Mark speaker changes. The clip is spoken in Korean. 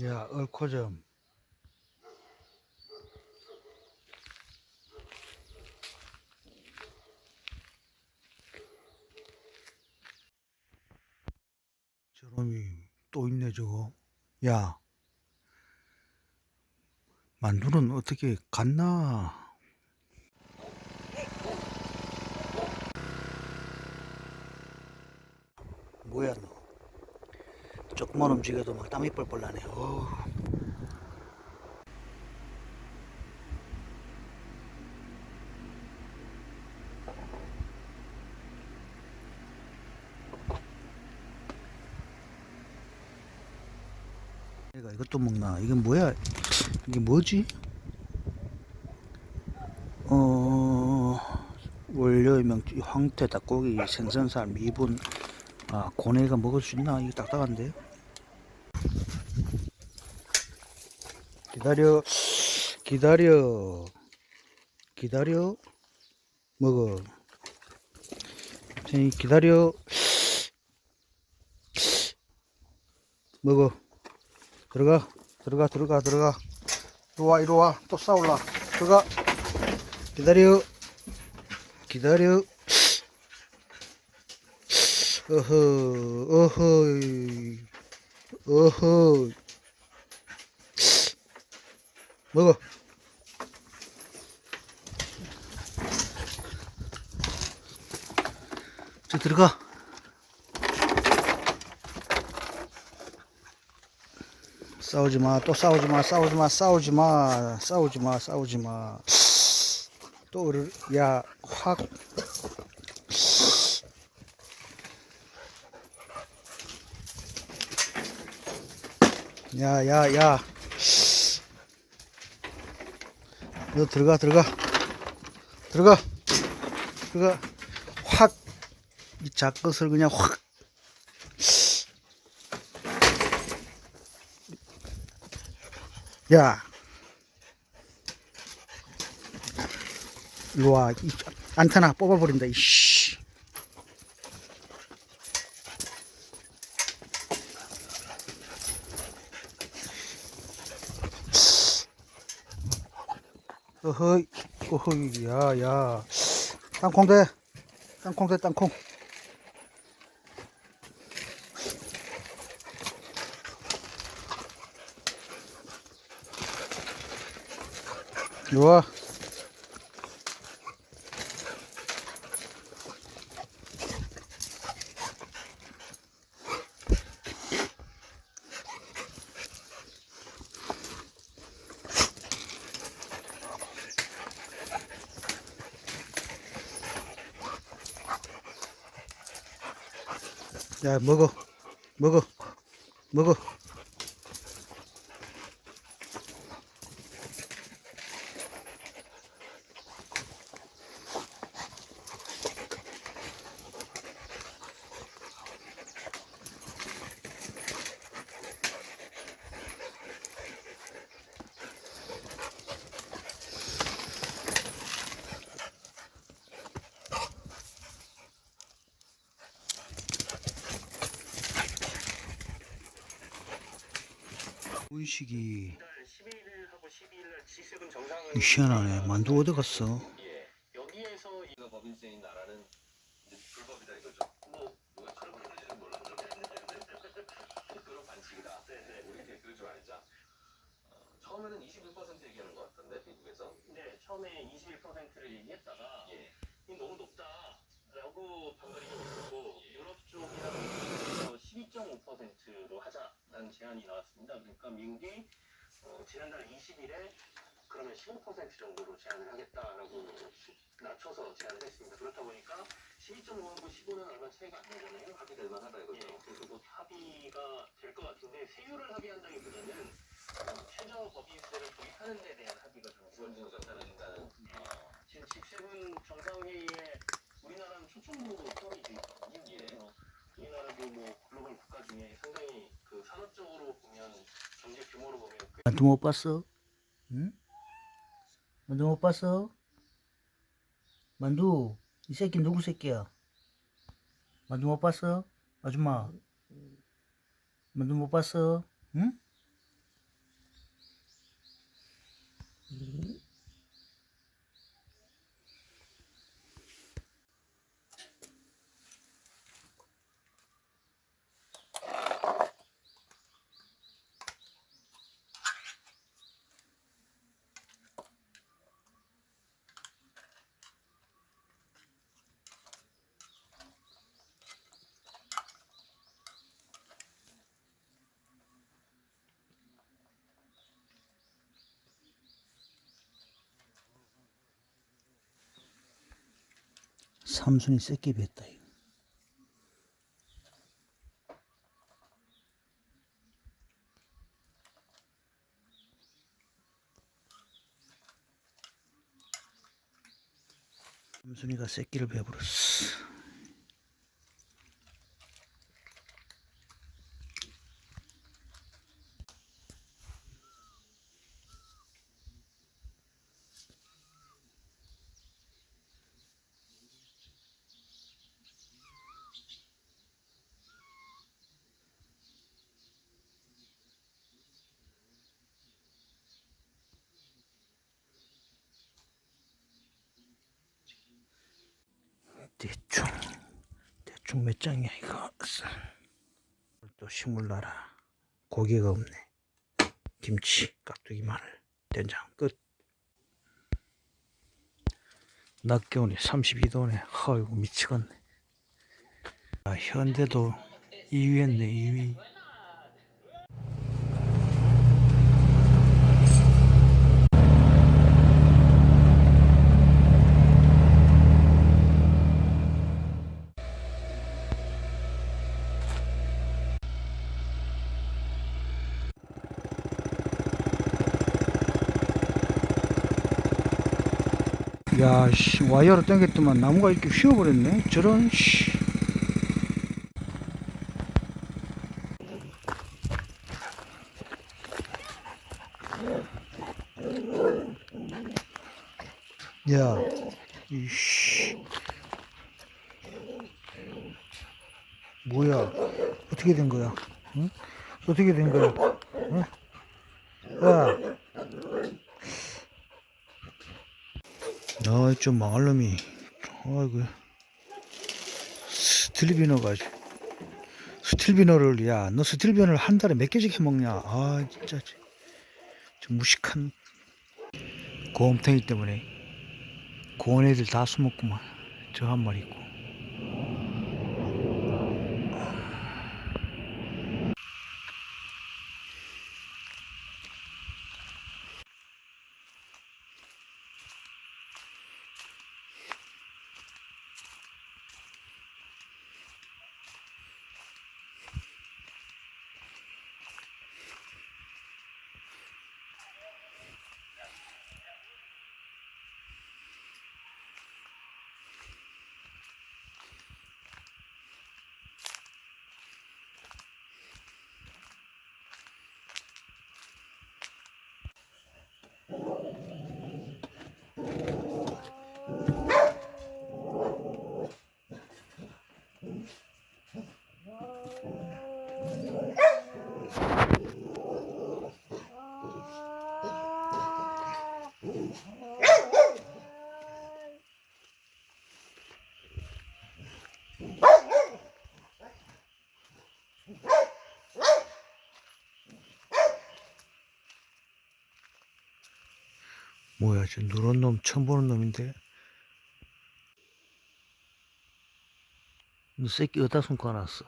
Speaker 1: 야, 얼코점. 저놈이 또 있네, 저거. 야, 만두는 어떻게 갔나? 뭐야, 너? 조금만 움직여도 막 땀이 뻘뻘 나네. 어우. 얘가 이것도 먹나? 이건 뭐야? 이게 뭐지? 어 원료명 황태 닭고기 생선살 미분 아 고뇌가 먹을 수 있나? 이거 딱딱한데? 기다려 기다려 기다려 먹어. 선생님 기다려 먹어. 들어가 들어가 들어가 들어가. 이리와 이리와. 또 싸울라. 들어가. 기다려 기다려. 어허 어허 어허 먹어 저 들어가 싸우지 마, 또 싸우지 마, 싸우지 마, 싸우지 마, 싸우지 마, 싸우지 마. 또, 그러- 야, 확. 야, 야, 야. 너 들어가, 들어가. 들어가. 들어가. 확. 이 작것을 그냥 확. 야. 일로 와. 이 안테나 뽑아버린다, 이씨. 어허이, 어허이, 야, 야. 땅콩 대. 땅콩 대, 땅콩. 이리 야, 먹어. 먹어. 먹어. 분식이
Speaker 2: 11일하고 12일날 G7 정상회의
Speaker 1: 희한하네. 만두 어디 갔어?
Speaker 2: 예. 여기에서 이
Speaker 3: 이거 법인세인 나라는 이제 불법이다 이거죠.
Speaker 2: 뭐
Speaker 3: 누가 저런 걸 하는지는 몰라. 그런 반칙이다. 우리 댓글 좀 알자. 어, 처음에는 21% 얘기하는 것 같던데 미국에서.
Speaker 2: 네, 처음에 21%를 얘기했다가
Speaker 3: 예.
Speaker 2: 이거 너무 높다라고 반발이 좀 있었고 유럽 쪽이랑 12.5%로 하자 라는 제안이 나왔습니다. 그러니까 미국이 어, 지난달 20일에 그러면 15% 정도로 제안을 하겠다라고 수- 낮춰서 제안을 했습니다. 그렇다 보니까 12.5하고 15는 얼마 차이가 안 나잖아요.
Speaker 3: 합의될 만하다
Speaker 2: 예,
Speaker 3: 이거죠.
Speaker 2: 그래서 곧 합의가 될 것 같은데 세율을 합의한다기보다는 어, 최저 법인세를 도입하는 데 대한 합의가 좀 거.
Speaker 3: 일단은 어,
Speaker 2: 지금 G7 정상회의에 우리나라는 초청으로 포함이 돼 있거든요.
Speaker 3: 예.
Speaker 2: 우리나라도 뭐 글로벌 국가 중에 상당히 그 산업적으로 보면 경제 규모로 보면 그
Speaker 1: 아, 나도 못 봤어. 응? 만두 못 봤어? 만두 이 새끼 누구 새끼야? 만두 못 봤어? 아줌마 만두 못 봤어? 응? 삼순이 새끼 뱉다. 삼순이가 새끼를 베버렸어. 대충 대충 몇 장이야 이거? 또 식물 나라. 고기가 없네. 김치 깍두기 마늘 된장 끝. 낮 기온이 32도네. 아이고 미치겠네. 아, 현대도 2위 했네 2위 야, 씨, 와이어로 당겼더만 나무가 이렇게 휘어버렸네. 저런, 씨. 야, 이씨. 뭐야? 어떻게 된 거야? 응? 어떻게 된 거야? 응? 야. 아, 좀 망할 놈이. 아이고. 스틸비너가. 스틸비너를, 야, 너 스틸비너를 한 달에 몇 개씩 해먹냐? 아, 진짜. 저, 저 무식한 고음탱이 때문에 고원 애들 다 숨었구만. 저 한 마리 있고. 뭐야, 저 누런 놈 처음 보는 놈인데? 너 새끼 어디다 왔어?